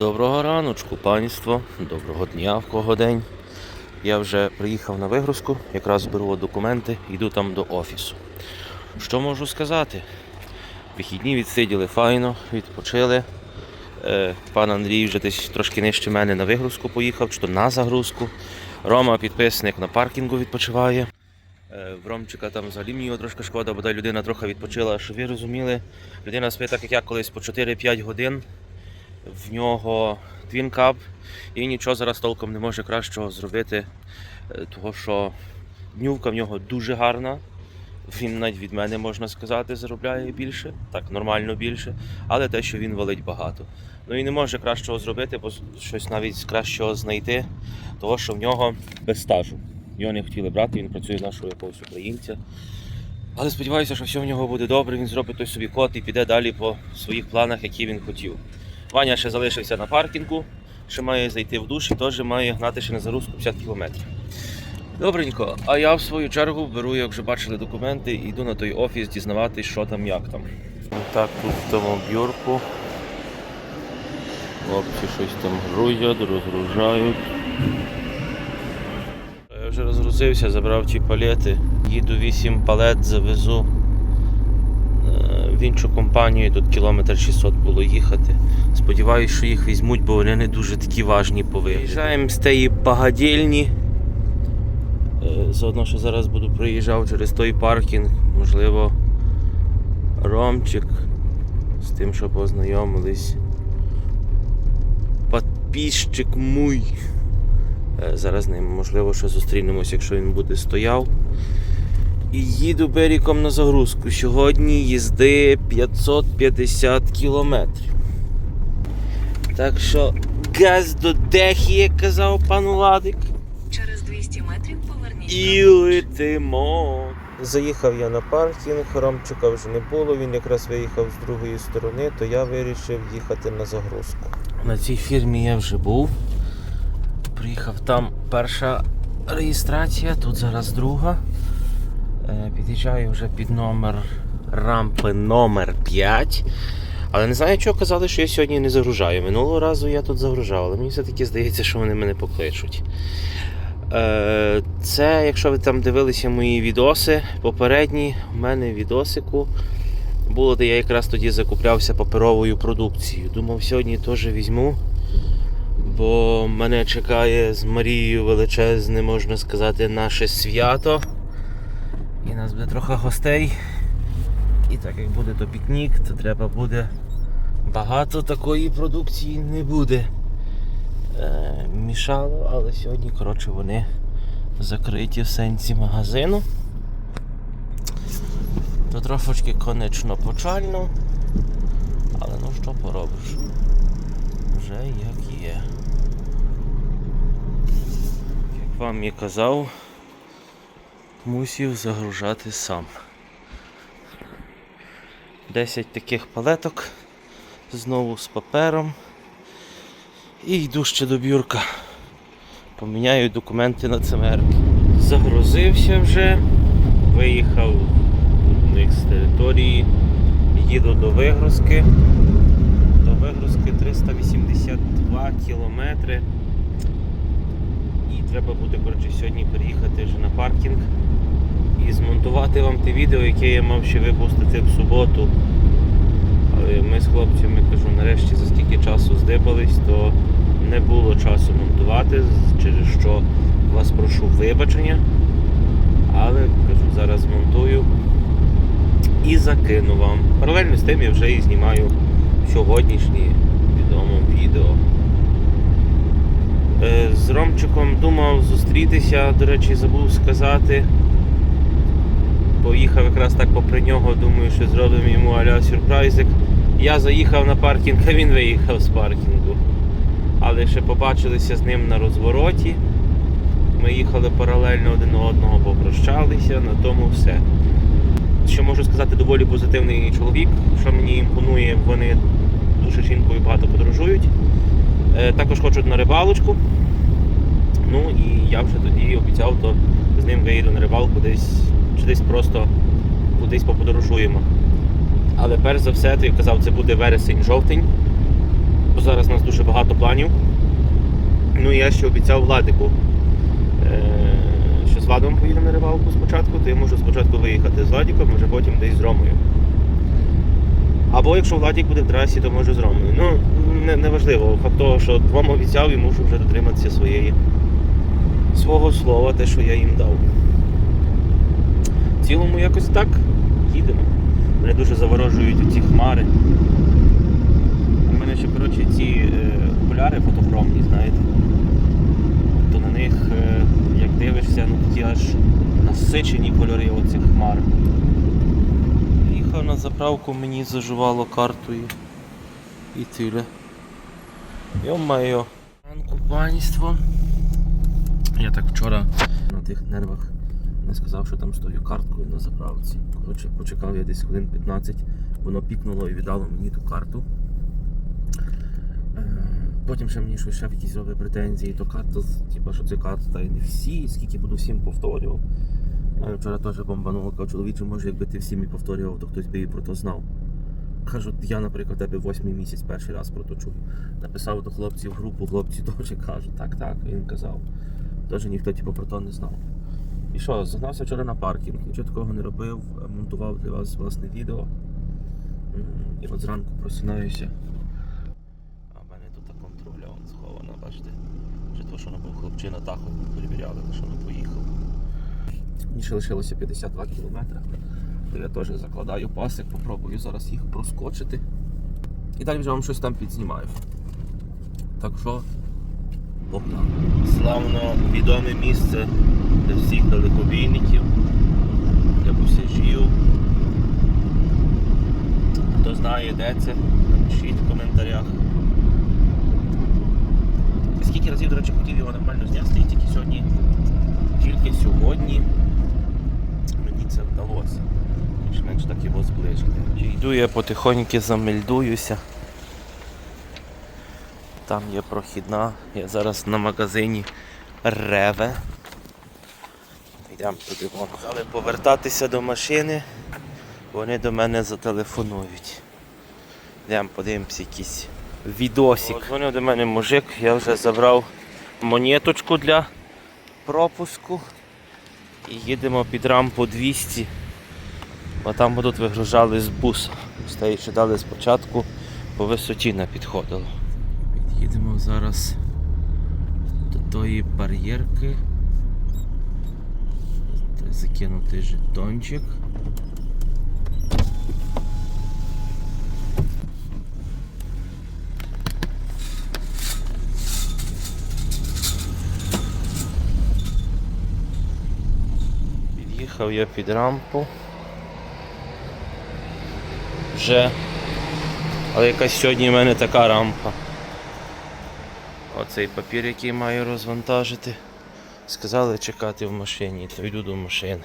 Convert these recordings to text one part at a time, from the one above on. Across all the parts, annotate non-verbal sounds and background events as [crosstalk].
Доброго раночку, панство, доброго дня, в кого день. Я вже приїхав на вигрузку, якраз беру документи, йду там до офісу. Що можу сказати? Вихідні відсиділи файно, відпочили. Е, Пан Андрій вже десь трошки нижче мене на вигрузку поїхав, чи то на загрузку. Рома, підписник на паркінгу відпочиває. Е, В Ромчика там взагалі мені його трошки шкода, бодай людина трохи відпочила. Щоб ви розуміли, людина спить так, як я колись по 4-5 годин в нього Twin Cup і нічого зараз толком не може кращого зробити, е, того що днювка в нього дуже гарна. Він навіть від мене, можна сказати, заробляє більше, так, нормально більше, але те, що він валить багато. Ну і не може кращого зробити, бо щось навіть кращого знайти, того що в нього без стажу. Його не хотіли брати, він працює нашого якогось українця. Але сподіваюся, що все в нього буде добре, він зробить той собі код і піде далі по своїх планах, які він хотів. Ваня ще залишився на паркінгу, ще має зайти в душ і теж має гнати ще на загрузку 50 кілометрів. Добренько, а я в свою чергу беру, як вже бачили документи, і йду на той офіс дізнаватись, що там, як там. Так, тут в тому бюрку. Хлопці щось там грузять, розгружають. Я вже розгрузився, забрав ті палети. Їду 8 палет, завезу в іншу компанію, тут кілометр 600 було їхати. Сподіваюсь, що їх візьмуть, бо вони не дуже такі важні по вигляду. Виїжджаємо з тієї багадільні. Е, Заодно, що зараз буду проїжджав через той паркінг, можливо, Ромчик з тим, що познайомились. Подписчик мой. Е, Зараз ним можливо що зустрінемось, якщо він буде стояв. І їду беріком на загрузку. Сьогодні їзди 550 кілометрів. Так що газ до дехі, як казав пан Владик. Через 200 метрів поверніть. І летимо. Заїхав я на паркінг, Ромчика вже не було, він якраз виїхав з другої сторони, то я вирішив їхати на загрузку. На цій фірмі я вже був. Приїхав там перша реєстрація, тут зараз друга. Е, Під'їжджаю вже під номер рампи номер 5. Але не знаю, чого казали, що я сьогодні не загружаю. Минулого разу я тут загружав, але мені все-таки здається, що вони мене покличуть. Е, Це, якщо ви там дивилися мої відоси попередні, у мене відосику було, де я якраз тоді закуплявся паперовою продукцією. Думав, сьогодні теж візьму, бо мене чекає з Марією величезне, можна сказати, наше свято. І нас буде трохи гостей. І так як буде то пікнік, то треба буде багато такої продукції не буде е, мішало, але сьогодні, коротше, вони закриті в сенсі магазину. То трошечки конечно почально, але ну що поробиш? Вже як є. Як вам і казав, мусів загружати сам. 10 таких палеток знову з папером. І йду ще до бюрка. Поміняю документи на ЦМР. Загрузився вже, виїхав них з території, їду до вигрузки. До вигрузки 382 кілометри. І треба буде коротше, сьогодні переїхати вже на паркінг і змонтувати вам те відео, яке я мав ще випустити в суботу. Але ми з хлопцями кажу, нарешті за скільки часу здибались, то не було часу монтувати, через що вас прошу вибачення. Але кажу, зараз монтую і закину вам. Паралельно з тим я вже і знімаю сьогоднішнє відомо відео. Е, З Ромчиком думав зустрітися, до речі, забув сказати. Поїхав якраз так попри нього, думаю, що зробимо йому аля сюрпризик. Я заїхав на паркінг, а він виїхав з паркінгу. Але ще побачилися з ним на розвороті. Ми їхали паралельно один одного, попрощалися, на тому все. Що можу сказати, доволі позитивний чоловік, що мені імпонує, вони дуже жінкою багато подорожують. Е, також хочуть на рибалочку. Ну і я вже тоді обіцяв, то з ним виїду на рибалку десь чи десь просто кудись поподорожуємо. Але перш за все, то я казав, це буде вересень-жовтень. Бо зараз у нас дуже багато планів. Ну і я ще обіцяв Владику, е, що з Владом поїдемо на рибалку спочатку, то я можу спочатку виїхати з Владиком, може потім десь з Ромою. Або якщо Владик буде в трасі, то може з Ромою. Ну, не, не. Факт того, що вам обіцяв і мушу вже дотриматися своєї, свого слова, те, що я їм дав. В цілому якось так їдемо. Мене дуже заворожують ці хмари. У мене ще коротше ці е, окуляри фотохромні, знаєте. То на них, е, як дивишся, ну такі аж насичені кольори оцих хмар. Їхав на заправку, мені зажувало картою і тиле. Йо-майо. Ранку панство. Я так вчора на тих нервах не сказав, що там стою карткою на заправці. Коротше, почекав я десь хвилин 15, воно пікнуло і віддало мені ту карту. Е, Потім ще мені щось ще якісь робить претензії, то карта, типу, що це карта, та й не всі, скільки буду всім повторював. Вчора теж бомбануло, кажу, чоловіче, може, якби ти всім і повторював, то хтось би і про то знав. Кажу, я, наприклад, тебе восьмий місяць перший раз про то чую. Написав до хлопців групу, хлопці [laughs] теж кажуть, так, так, він казав. Теж ніхто типу, про то не знав. І що, загнався вчора на паркінг, нічого такого не робив, монтував для вас власне відео. І от зранку просинаюся. А в мене тут контроля схована, бачите? Вже то, що був хлопчина тахо перевіряли, що не поїхав. Мені ще лишилося 52 кілометри. То я теж закладаю пасик, попробую зараз їх проскочити. І далі вже вам щось там підзнімаю. Так що, погнали. Славно відоме місце для всіх далекобійників, для бусяжів. Хто знає, де це, напишіть в коментарях. Скільки разів, до речі, хотів його нормально зняти, і тільки сьогодні, тільки сьогодні це вдалося. Більш-менш так його зближити. Йду я потихоньки замельдуюся. Там є прохідна. Я зараз на магазині Реве. Йдемо туди вон. Але повертатися до машини, вони до мене зателефонують. Йдемо, подивимося якийсь відосик. Дзвонив до мене мужик, я вже забрав монеточку для пропуску. І їдемо під рампу 200, бо там будуть вигружали з буса. Тієї, що дали спочатку, по висоті не підходило. Під'їдемо зараз до тої бар'єрки. Закинутий жетончик. Під'їхав я під рампу. Вже. Але якась сьогодні в мене така рампа. Оцей папір, який маю розвантажити. Сказали чекати в машині, то йду до машини.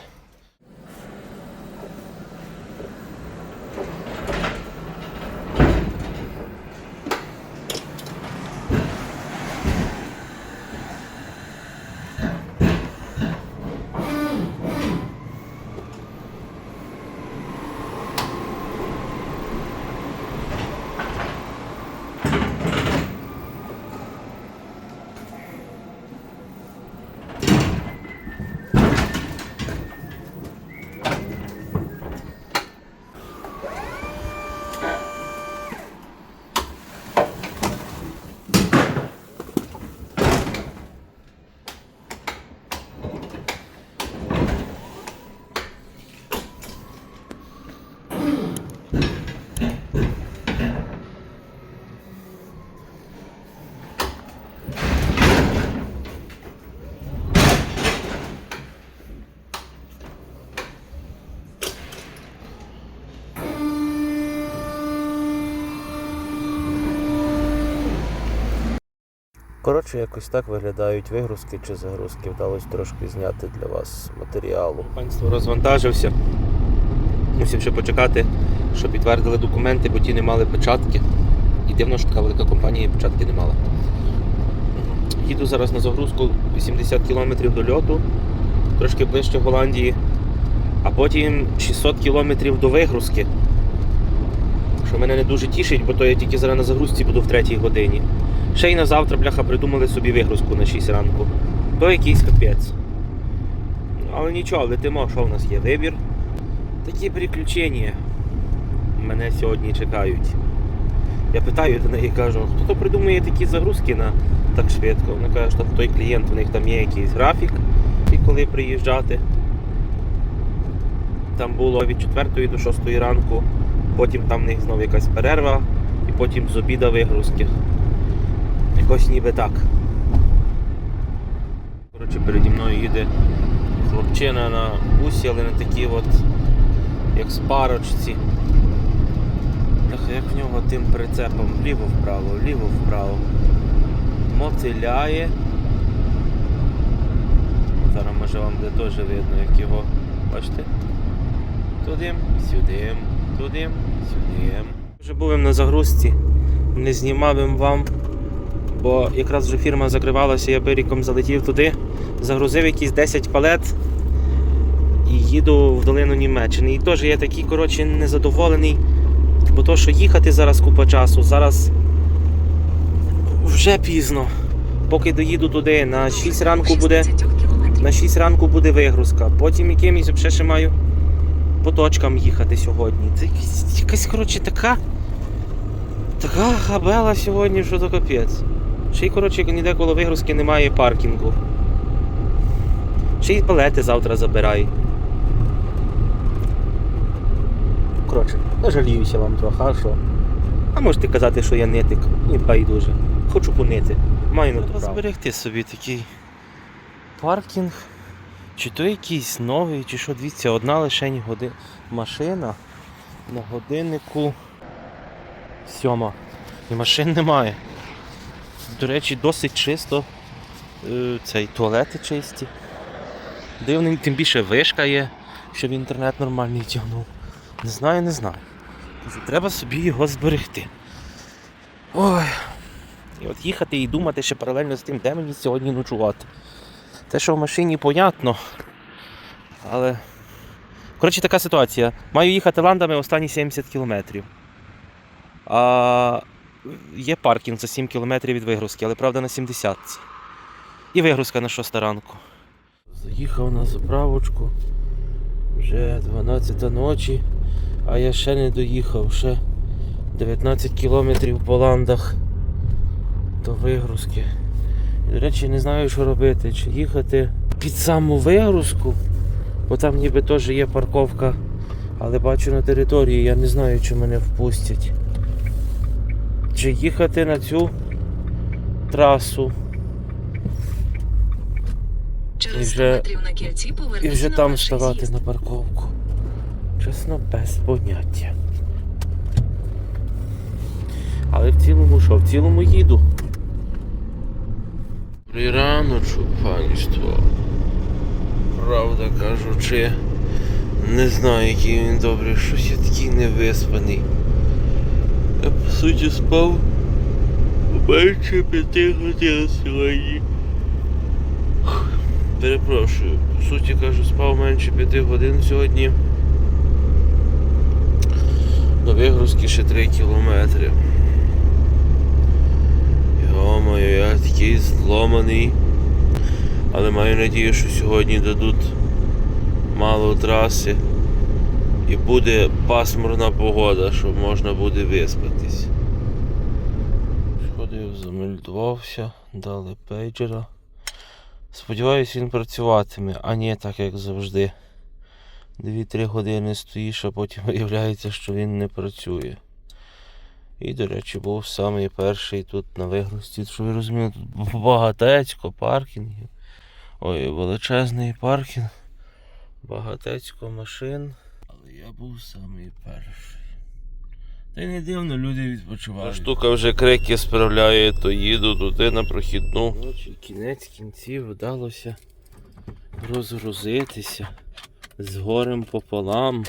Коротше, якось так виглядають вигрузки чи загрузки. Вдалося трошки зняти для вас матеріалу. Панство розвантажився. Мусив ще почекати, щоб підтвердили документи, бо ті не мали печатки. І дивно, що така велика компанія печатки не мала. Їду зараз на загрузку 80 км до льоту, трошки ближче Голландії, а потім 600 км до вигрузки. Що мене не дуже тішить, бо то я тільки зараз на загрузці буду в третій годині. Ще й на завтра, бляха, придумали собі вигрузку на 6 ранку. То якийсь капець. Але нічого, летимо, що в нас є вибір. Такі приключення мене сьогодні чекають. Я питаю до неї кажу, хто то придумує такі загрузки на так швидко. Вона каже, що той клієнт, у них там є якийсь графік, і коли приїжджати. Там було від 4 до 6 ранку, потім там в них знову якась перерва, і потім з обіда вигрузки. Якось ніби так. Коротше, переді мною їде хлопчина на бусі, але на такі от, як спарочці. Ах, як в нього тим прицепом вліво-вправо, вліво-вправо. Мотиляє. Зараз може вам буде теж видно, як його. Бачите? Туди, сюди, туди, сюди. Вже був на загрузці, не знімав вам, бо якраз вже фірма закривалася, я беріком залетів туди, загрузив якісь 10 палет і їду в долину Німеччини. І теж я такий, коротше, незадоволений, бо то, що їхати зараз купа часу, зараз вже пізно. Поки доїду туди, на 6 ранку буде. На 6 ранку буде вигрузка. Потім якимось ще ще маю по точкам їхати сьогодні. Це якась, якась коротше, така. Така габела сьогодні, що то капець. Ще й, коротше, ніде коло вигрузки немає паркінгу. Ще й палети завтра забирають. Коротше, я жаліюся вам трохи, а що? А можете казати, що я нитик, ні байдуже. Хочу понити. Маю на право. зберегти собі такий паркінг. Чи то якийсь новий, чи що, дивіться, одна лишень годи... машина на годиннику сьома. І машин немає. До речі, досить чисто. Е, Цей туалети чисті. Дивний, тим більше вишка є, щоб інтернет нормальний тягнув. Не знаю, не знаю. Треба собі його зберегти. Ой. І от їхати і думати ще паралельно з тим, де мені сьогодні ночувати. Те, що в машині, понятно. Але. Коротше, така ситуація. Маю їхати ландами останні 70 кілометрів. А є паркінг за 7 кілометрів від вигрузки, але правда на 70. І вигрузка на 6 ранку. Заїхав на заправочку. Вже 12 ночі, а я ще не доїхав, ще 19 кілометрів по ландах до вигрузки. І, До речі, не знаю, що робити. Чи їхати під саму вигрузку, бо там ніби теж є парковка, але бачу на території, я не знаю, чи мене впустять. Чи їхати на цю трасу І 100 вже- і вже там ставати на парковку. Чесно, без поняття. Але в цілому що? В цілому їду. Добрий раночок, панство. Правда кажучи, не знаю, який він добрий, щось я такий невиспаний. Суті спав менше п'яти годин сьогодні. Перепрошую, по суті кажу, спав менше п'яти годин сьогодні. До вигрузки ще 3 кілометри. Йо-моє, я такий зломаний. Але маю надію, що сьогодні дадуть мало траси і буде пасмурна погода, щоб можна буде виспатись. Сходив, замельдувався, дали пейджера. Сподіваюсь, він працюватиме, а не так, як завжди. 2-3 години стоїш, а потім [laughs] виявляється, що він не працює. І, до речі, був самий перший тут на вигрузці, що ви розумієте, тут багатецько паркінгів. Ой, величезний паркінг. Багатецько машин. Але я був самий перший. Та й не дивно, люди відпочивають. Штука вже крики справляє, то їду туди на прохідну. Коротше, кінець кінців вдалося розгрузитися з горем пополам.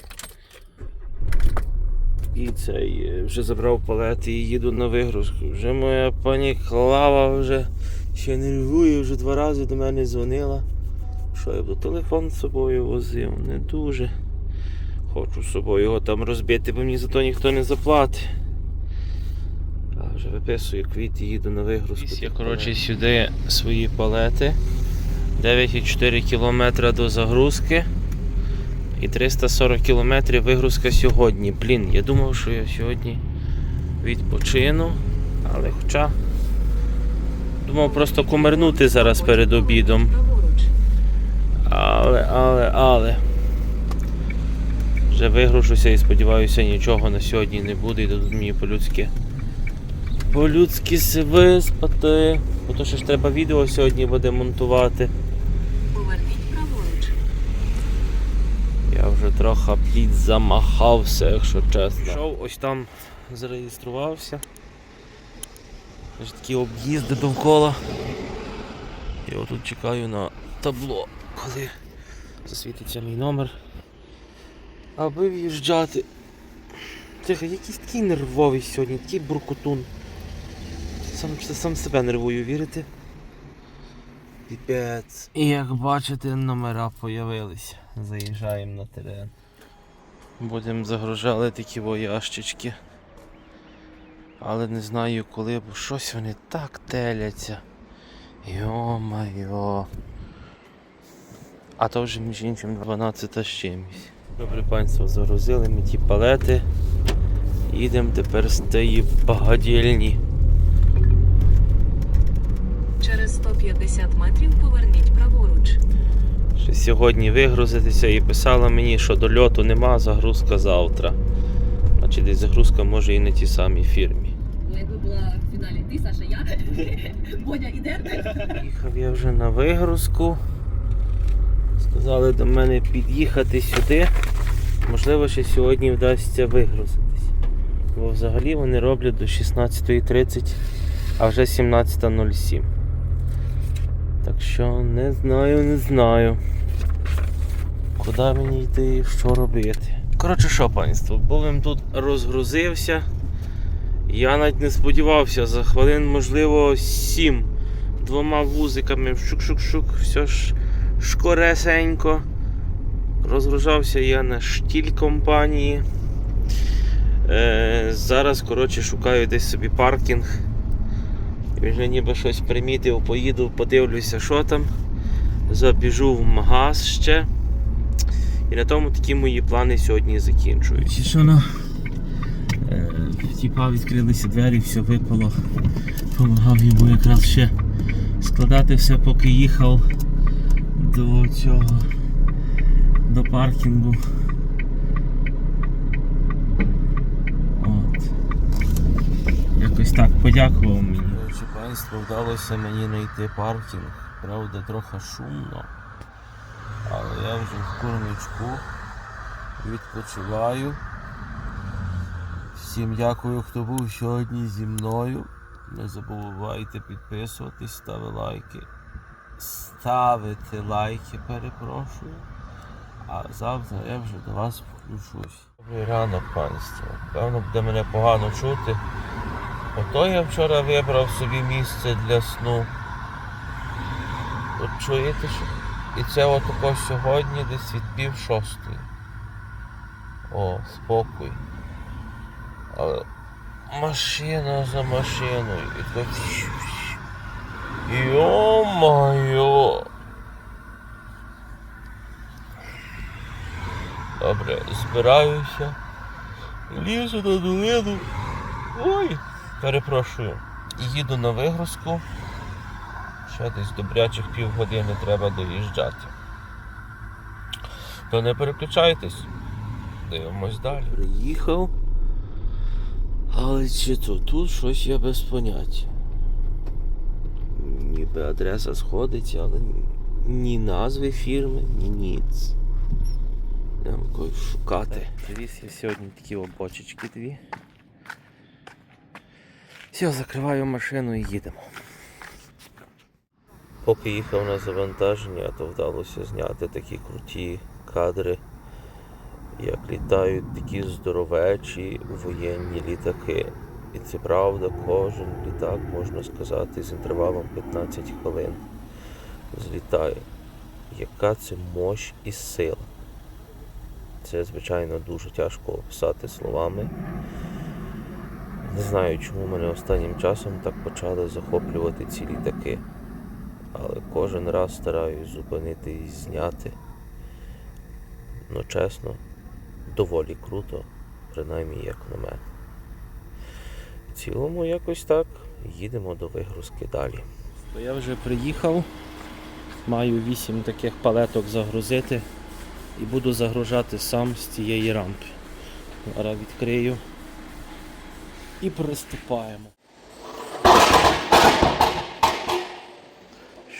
І цей е, вже забрав палети і їду на вигрузку. Вже моя пані Клава вже ще нервує, вже два рази до мене дзвонила. Що я буду телефон з собою возив, не дуже. Хочу з собою його там розбити, бо мені за то ніхто не заплатить. А вже виписую квіти, їду на вигрузку. Я, коротше, сюди свої палети. 9,4 км до загрузки. І 340 км вигрузка сьогодні. Блін, я думав, що я сьогодні відпочину, але хоча. Думав просто комернути зараз перед обідом. Але, але, але. Вже вигрушуся і сподіваюся, нічого на сьогодні не буде і дадуть мені по-людськи. По-людськи виспати. Бо то ще ж треба відео сьогодні буде монтувати. Поверніть праворуч. Я вже трохи підзамахався, якщо чесно. Пішов, ось там зареєструвався. Ось такі об'їзди довкола. І отут чекаю на табло, коли засвітиться мій номер. Аби в'їжджати. Тихо, якийсь такий нервовий сьогодні, такий буркотун. Сам, сам себе нервую, вірите? Піпець. І як бачите, номера появились. Заїжджаємо на терен. Будемо загружали такі воящички. Але не знаю коли, бо щось вони так теляться. Йо-майо. А то вже між іншим 12 з чимось. Добре панство, загрузили ми ті палети. Їдемо тепер з тієї багадільні. Через 150 метрів поверніть праворуч. Ще сьогодні вигрузитися і писала мені, що до льоту нема, загрузка завтра. Значить десь загрузка може і не тій самій фірмі. Ну, якби була в фіналі ти, Саша, я, [laughs] Боня іде. Їхав я вже на вигрузку. Сказали до мене під'їхати сюди. Можливо, ще сьогодні вдасться вигрузитись. Бо взагалі вони роблять до 16.30, а вже 17.07. Так що не знаю, не знаю. Куди мені йти що робити. Коротше, що, панство, бовим тут розгрузився. Я навіть не сподівався за хвилин, можливо, 7 двома вузиками шук-шук-шук, все ж шкоресенько. Розгружався я на штіль компанії. Е, зараз, коротше, шукаю десь собі паркінг. І вже ніби щось примітив, поїду, подивлюся, що там. Забіжу в магаз ще. І на тому такі мої плани сьогодні закінчуються. Що на Тіпа відкрилися двері, все випало. Помагав йому якраз ще складати все, поки їхав до цього до паркінгу. От. Якось так подякував мені. Коротше, панство, вдалося мені знайти паркінг. Правда, трохи шумно. Але я вже в курничку відпочиваю. Всім дякую, хто був сьогодні зі мною. Не забувайте підписуватись, ставити лайки. Ставити лайки, перепрошую. А завтра я вже до вас включусь. Добрий ранок, панство. Певно, буде мене погано чути. Ото я вчора вибрав собі місце для сну. От чуєте, що? І це отако сьогодні десь від пів шостої. О, спокій. Але машина за машиною. І тако... Йо-моє! Добре, збираюся. Лізу на долину. Ой! Перепрошую. Їду на вигрузку. Ще десь добрячих півгодини треба доїжджати. То не переключайтесь. Дивимось далі. Приїхав. Але чи то тут щось я без поняття. Ніби адреса сходиться, але ні- назви фірми, ні ніц. Йдемо когось шукати. Привіз я сьогодні такі о бочечки дві. Все, закриваю машину і їдемо. Поки їхав на завантаження, то вдалося зняти такі круті кадри, як літають такі здоровечі воєнні літаки. І це правда, кожен літак, можна сказати, з інтервалом 15 хвилин злітає. Яка це мощ і сила. Це, звичайно, дуже тяжко описати словами. Не знаю, чому мене останнім часом так почали захоплювати ці літаки. Але кожен раз стараюсь зупинити і зняти. Ну, чесно, доволі круто, принаймні як на мене. В цілому якось так. Їдемо до вигрузки далі. Я вже приїхав. Маю вісім таких палеток загрузити і буду загружати сам з цієї рампи. Зараз відкрию і приступаємо.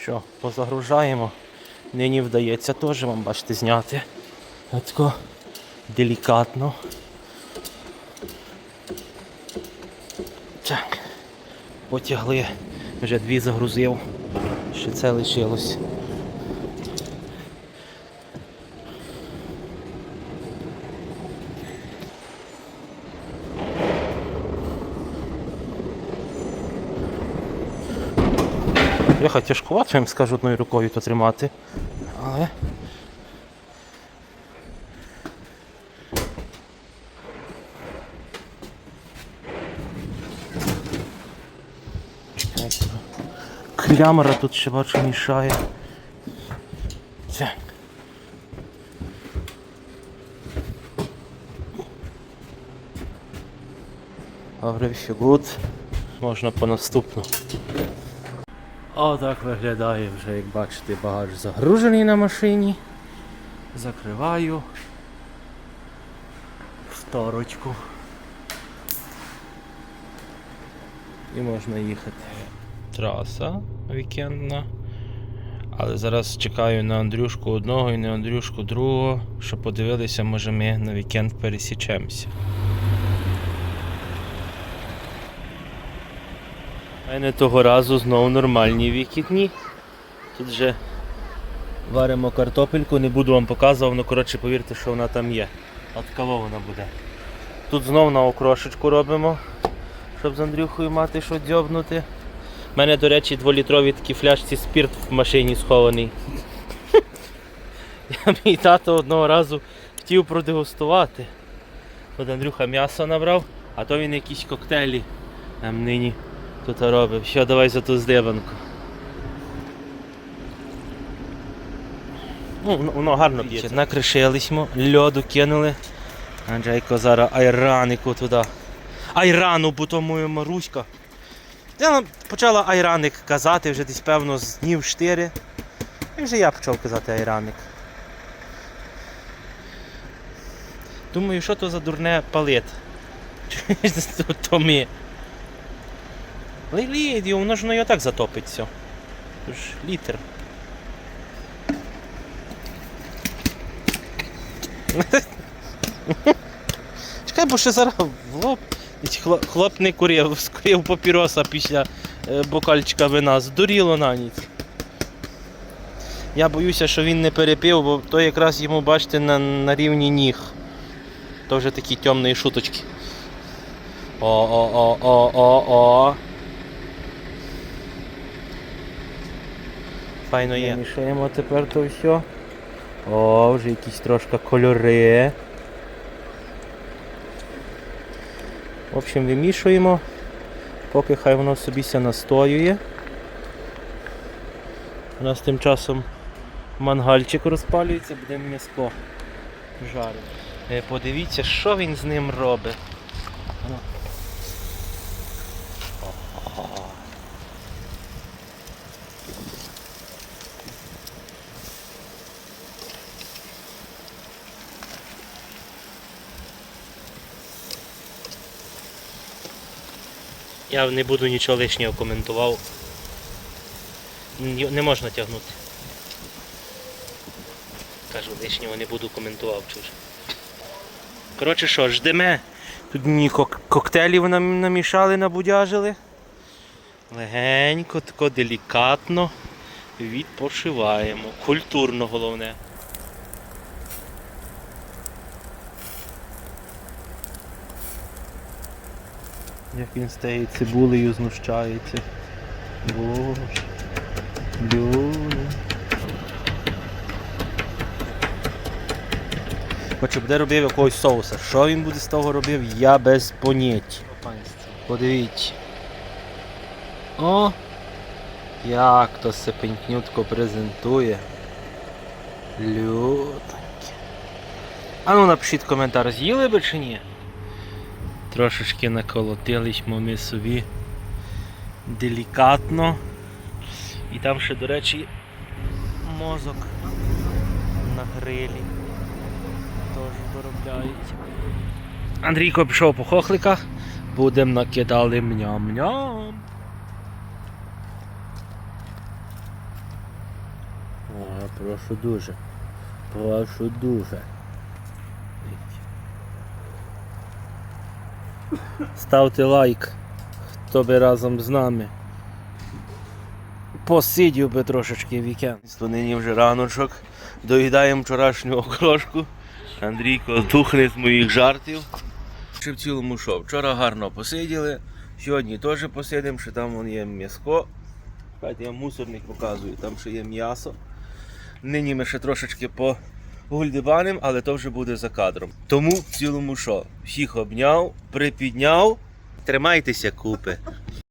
Що, позагружаємо. Нині вдається теж вам бачите зняти. Тако делікатно. Так. Потягли. Вже дві загрузив. Ще це лишилось. Бляха, тяжкувато, я їм скажу одною рукою то тримати. Але. Клямора тут ще бачу мішає. Так. Добре, good. Можна по наступну. Отак виглядає вже, як бачите, багаж загружений на машині. Закриваю шторочку. І можна їхати. Траса вікендна. Але зараз чекаю на Андрюшку одного і на Андрюшку другого, щоб подивилися, може ми на вікенд пересічемося. У мене того разу знову нормальні вихідні. Тут вже варимо картопельку, не буду вам показувати, ну коротше повірте, що вона там є. От буде. Тут знов на окрошечку робимо, щоб з Андрюхою мати що дзьобнути. У мене, до речі, дволітрові такі фляжці спірт в машині схований. [laughs] Я мій тато одного разу хотів продегустувати. От Андрюха м'ясо набрав, а то він якісь коктейлі там нині тут робив. Що, давай за ту здибанку. Ну, воно- гарно б'ється. Накришились ми, льоду кинули. Анджейко зараз айранику туди. Айрану, бо то моя Маруська. Я почала айраник казати вже десь певно з днів 4. І вже я почав казати айраник. Думаю, що то за дурне палит. [laughs] То ми. Лілі, воно ж воно і отак затопить все. Тож літр. [laughs] Чекай, бо ще зараз в лоб. Хлоп не курив, скурив папіроса після е, бокальчика вина. Здуріло на ніч. Я боюся, що він не перепив, бо то якраз йому, бачите, на, на рівні ніг. То вже такі темні шуточки. О-о-о-о-о-о. Файно є. Мішаємо тепер то все. О, вже якісь трошки кольори. В общем, вимішуємо, поки хай воно собі ся настоює. У нас тим часом мангальчик розпалюється, буде м'яско жарити. Е, Подивіться, що він з ним робить. Я не буду нічого лишнього коментував. Не можна тягнути. Кажу, лишнього не буду коментував, чуж. Коротше що, ждеме. Тут мені кок- коктейлів нам намішали, набудяжили. Легенько, тако делікатно відпочиваємо. Культурно головне. Як він з тією цибулею знущається. Боже. Люди. Хоч чи буде робив якогось соуса. Що він буде з того робив, я без поняття. Подивіться. О! Як то сепенькнютко презентує. Лютоньке. А ну напишіть коментар, з'їли би чи ні? Трошечки наколотились ми собі делікатно. І там ще, до речі, мозок на грилі. Теж доробляють. Андрійко пішов по хохликах, будемо накидали мням-ням. Прошу дуже. Прошу дуже. Ставте лайк, хто би разом з нами. Посидів би трошечки вікенд. Нині вже раночок. Доїдаємо вчорашню окрошку. Андрійко тухне з моїх жартів. Ще в цілому що? Вчора гарно посиділи. Сьогодні теж посидимо, що там є м'яско. Хайте я мусорник показую, там ще є м'ясо. Нині ми ще трошечки по гульдибаним, але то вже буде за кадром. Тому в цілому що? Всіх обняв, припідняв. Тримайтеся, купи.